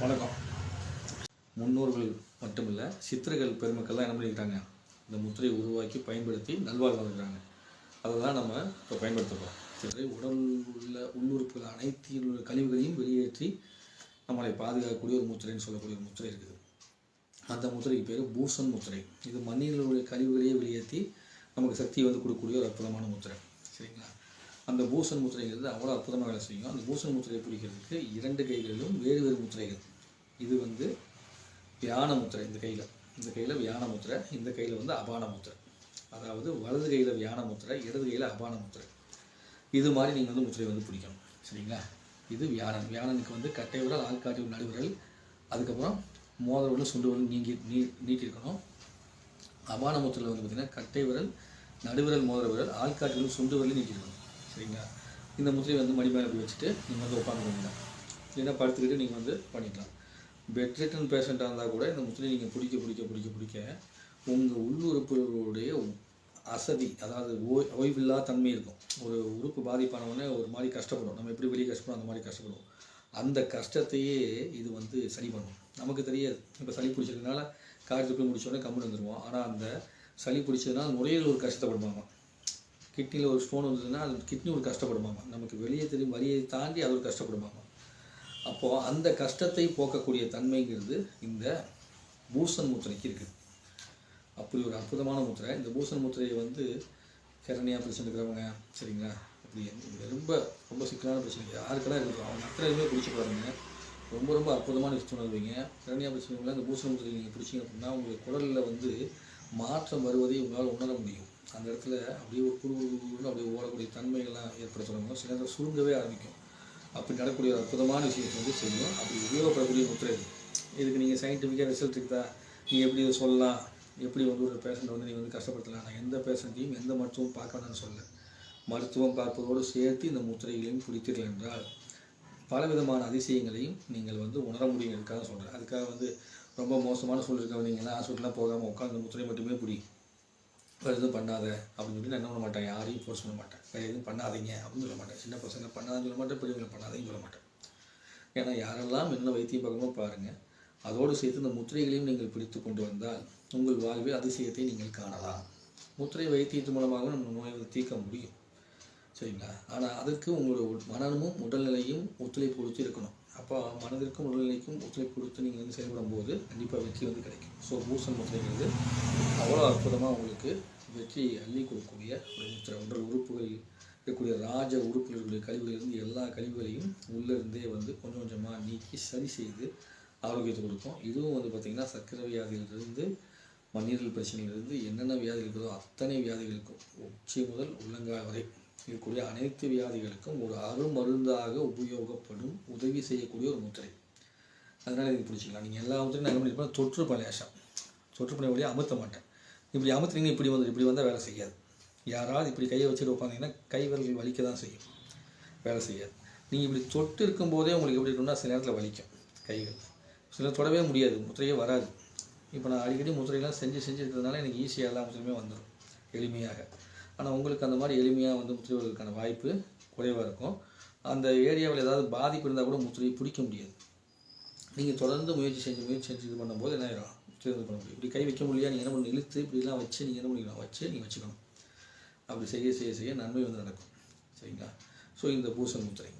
வணக்கம். முன்னோர்கள் மட்டுமில்ல சித்தர்கள் பெருமக்கள்லாம் என்ன பண்ணிக்கிறாங்க இந்த முத்திரையை உருவாக்கி பயன்படுத்தி நல்வாழ்வு வந்துக்கிறாங்க அதை தான் நம்ம இப்போ பயன்படுத்துகிறோம் சித்திரை உடல் உள்ள உள்ளுறுப்புகள் அனைத்து உள்ள கழிவுகளையும் வெளியேற்றி நம்மளை பாதுகாக்கக்கூடிய ஒரு முத்திரைன்னு சொல்லக்கூடிய ஒரு முத்திரை இருக்குது. அந்த முத்திரைக்கு பேர் பூசன் முத்திரை. இது மண்ணினுடைய கழிவுகளையே வெளியேற்றி நமக்கு சக்தி வந்து கொடுக்கக்கூடிய ஒரு அற்புதமான முத்திரை. சரிங்களா? அந்த பூசன் முத்திரைங்கிறது அவ்வளோ அற்புதமாக வேலை செய்யும். அந்த பூசன் முத்திரையை பிடிக்கிறதுக்கு இரண்டு கைகளிலும் வேறு வேறு முத்திரைகள். இது வந்து வியான முத்திரை இந்த கையில். இந்த கையில் வியான முத்திரை இந்த கையில் வந்து அபான முத்திரை. அதாவது வலது கையில் வியான முத்திரை இடது கையில் அபான முத்திரை. இது மாதிரி நீங்கள் வந்து முத்திரை வந்து பிடிக்கணும். சரிங்களா? இது வியாழன் வியாழனுக்கு வந்து கட்டை விரல் ஆள்காட்டி நடுவிரல் அதுக்கப்புறம் மோதல் விரல் சுண்டு விரல் நீங்கி நீ நீட்டிருக்கணும். அபான முத்திரையில் வந்து பார்த்திங்கன்னா கட்டை விரல் நடுவிரல் மோதிர விரல் ஆள்காட்டி விரல் சுண்டு விரல் நீட்டிருக்கணும். சரிங்களா? இந்த முத்திரையை வந்து மடி மேலே போய் வச்சுட்டு நீங்கள் வந்து உட்காந்துக்கோங்க இல்லைன்னா படுத்துக்கிட்டு நீங்கள் வந்து பண்ணிக்கலாம். பெட் ரிட்டன் பேஷண்ட்டாக இருந்தால் கூட இந்த முத்திரையை நீங்கள் பிடிக்க பிடிக்க பிடிக்க பிடிக்க உங்கள் உள்ளுறுப்புகளுடைய அசதி அதாவது ஓய் ஓய்வில்லா தன்மை இருக்கும். ஒரு உறுப்பு பாதிப்பானவுடனே ஒரு மாதிரி கஷ்டப்படும் நம்ம எப்படி வெளியே கஷ்டப்படும் அந்த மாதிரி கஷ்டப்படுவோம். அந்த கஷ்டத்தையே இது வந்து சரி பண்ணும். நமக்கு தெரியாது. இப்போ சளி பிடிச்சதுனால காய்ச்சல் போய் முடிச்சோடனே கம்முன்னு வந்துடுவோம் ஆனால் அந்த சளி பிடிச்சதுனால நுரையீரல் ஒரு கஷ்டப்படுவாங்க கிட்னியில் ஒரு ஸ்டோன் வந்ததுன்னா அது கிட்னி ஒரு கஷ்டப்படுமாமா? நமக்கு வெளியே தெரியும் வரியை தாண்டி அது ஒரு கஷ்டப்படுமாமா? அப்போது அந்த கஷ்டத்தை போக்கக்கூடிய தன்மைங்கிறது இந்த பூசன் முத்திரைக்கு இருக்குது அப்படி ஒரு அற்புதமான முத்திரை. இந்த பூசன் முத்திரையை வந்து கரணியாக பிரச்சனை இருக்கிறவங்க சரிங்களா? அப்படி ரொம்ப ரொம்ப சிக்கலான பிரச்சனை. யாருக்கெல்லாம் இருக்குது? அவங்க அத்தனை பிடிச்சி பாருங்க. ரொம்ப ரொம்ப அற்புதமான விஷயம் வருவீங்க கரணியாக பிரச்சனைகளை இந்த பூசன் முத்திரை நீங்கள் பிடிச்சிங்க அப்படின்னா உங்களுக்கு குடலில் வந்து மாற்றம் வருவதை உங்களால் உணர முடியும். அந்த இடத்துல அப்படியே ஒரு குழு அப்படியே ஓடக்கூடிய தன்மைகள்லாம் ஏற்படுத்துகிறவங்க சில நேரத்தில் சுருங்கவே ஆரம்பிக்கும். அப்படி நடக்கக்கூடிய ஒரு அற்புதமான விஷயத்தை வந்து செய்யும். அப்படி உபயோகப்படக்கூடிய முத்திரை இது. இதுக்கு நீங்கள் சயின்டிஃபிக்காக ரிசல்ட் இருக்குதா நீங்கள் எப்படி இதை சொல்லலாம்? எப்படி வந்து ஒரு பேஷண்ட்டை வந்து நீங்கள் வந்து கஷ்டப்படுத்தலாம்? நான் எந்த பேஷண்ட்டையும் எந்த மருத்துவம் பார்க்க வேண்டாம்னு சொல்ல மருத்துவம் பார்ப்பதோடு சேர்த்து இந்த முத்திரைகளையும் பிடித்தீர்கள் என்றால் பலவிதமான அதிசயங்களையும் நீங்கள் வந்து உணர முடியும். அதுக்காக சொல்கிறேன் அதுக்காக வந்து ரொம்ப மோசமான சூழல் இருக்க நீங்கள்லாம் ஹாஸ்பிட்டலாம் போகாமல் உட்காந்து முத்திரை மட்டுமே பிடி வேறு எதுவும் பண்ணாத அப்படின்னு சொல்லி நான் என்ன பண்ண மாட்டேன்? யாரையும் ஃபோர்ஸ் பண்ண மாட்டேன். வேறு எதுவும் பண்ணாதீங்க அப்படின்னு சொல்ல மாட்டேன். சின்ன பசங்க பண்ணாதன்னு சொல்ல மாட்டேன் பெரியவங்களை பண்ணாதீங்கன்னு சொல்ல மாட்டேன். ஏன்னா யாரெல்லாம் என்ன வைத்தியம் பார்க்கணுமோ பாருங்கள் அதோடு சேர்த்து இந்த முத்திரைகளையும் நீங்கள் பிடித்து கொண்டு வந்தால் உங்கள் வாழ்வில் அதிசயத்தை நீங்கள் காணலாம். முத்திரை வைத்தியத்தின் மூலமாக நம்ம நோயை வந்து தீர்க்க முடியும். சரிங்களா? ஆனால் அதற்கு உங்களோட மனமும் உடல்நிலையும் ஒத்துழைப்பு கொடுத்து இருக்கணும். அப்போ மனதிற்கும் உடல்நிலைக்கும் ஒத்துழைப்பு கொடுத்து நீங்கள் வந்து செயல்படும் போது கண்டிப்பாக வெற்றி வந்து கிடைக்கும். ஸோ பூசன் முத்திரைங்கிறது அவ்வளோ அற்புதமாக உங்களுக்கு வெற்றியை அள்ளி கொடுக்கக்கூடிய ஒரு முத்திரை உடல் உறுப்புகள் இருக்கக்கூடிய ராஜ உறுப்பில் இருக்கக்கூடிய கழிவுகளிலிருந்து எல்லா கழிவுகளையும் உள்ளிருந்தே வந்து கொஞ்சம் கொஞ்சமாக நீக்கி சரி செய்து ஆரோக்கியத்தை கொடுக்கும். இதுவும் வந்து பார்த்திங்கன்னா சர்க்கரை வியாதியிலிருந்து மண்ணீரல் பிரச்சனையிலிருந்து என்னென்ன வியாதி இருக்குதோ அத்தனை வியாதிகளுக்கும் உச்சி முதல் உள்ளங்கால் வரை இருக்கக்கூடிய அனைத்து வியாதிகளுக்கும் ஒரு அருமருந்தாக உபயோகப்படும் உதவி செய்யக்கூடிய ஒரு முத்திரை. அதனால் இது பிடிச்சிக்கலாம். நீங்கள் எல்லா முத்திரையும் நான் என்ன தொற்று பழையாசம் தொற்று பண்ண வழியாக அமுத்த மாட்டேன். இப்படி அமுத்துறீங்க இப்படி வந்து இப்படி வந்தால் வேலை செய்யாது. யாராவது இப்படி கையை வச்சுட்டு உட்காந்தீங்கன்னா கை விரல்கள் வலிக்க தான் செய்யும். வேலை செய்யாது. நீங்கள் இப்படி தொட்டு இருக்கும்போதே உங்களுக்கு எப்படி இருக்கணும்னா சில நேரத்தில் வலிக்கும் கைகள். சில தொடவே முடியாது. முத்திரையே வராது. இப்போ நான் அடிக்கடி முத்திரையெல்லாம் செஞ்சு செஞ்சு இருக்கிறதுனால எனக்கு ஈஸியாக எல்லா முத்திரையுமே வந்துடும் எளிமையாக. ஆனால் உங்களுக்கு அந்த மாதிரி எளிமையாக வந்து முத்திரை வாய்ப்பு குறைவாக இருக்கும். அந்த ஏரியாவில் ஏதாவது பாதிப்பு இருந்தால் கூட முத்திரையை பிடிக்க முடியாது. நீங்கள் தொடர்ந்து முயற்சி செஞ்சு முயற்சி செஞ்சு இது பண்ணும்போது என்ன ஆயிரும்? முத்திரை பண்ண முடியும். இப்படி கை வைக்க முடியாது நீங்கள் என்ன பண்ணணும்? இழுத்து இப்படிலாம் வச்சு நீங்கள் என்ன பண்ணிக்கலாம் வச்சு நீங்கள் வச்சுக்கணும். அப்படி செய்ய செய்ய செய்ய நன்மை வந்து நடக்கும். சரிங்களா? ஸோ இந்த பூசன் முத்திரை.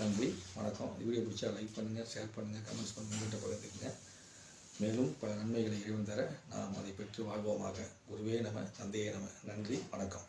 நன்றி. வணக்கம். இப்படியே வீடியோ பிடிச்சா லைக் பண்ணுங்கள் ஷேர் பண்ணுங்கள் கமெண்ட்ஸ் பண்ணுங்கள் கிட்ட பகிர்ந்துக்குங்க மேலும் பல நன்மைகளை இறைவன் தர நாம் அதை பெற்று வாழ்வோமாக. குருவே நம தந்தையே நம. நன்றி வணக்கம்.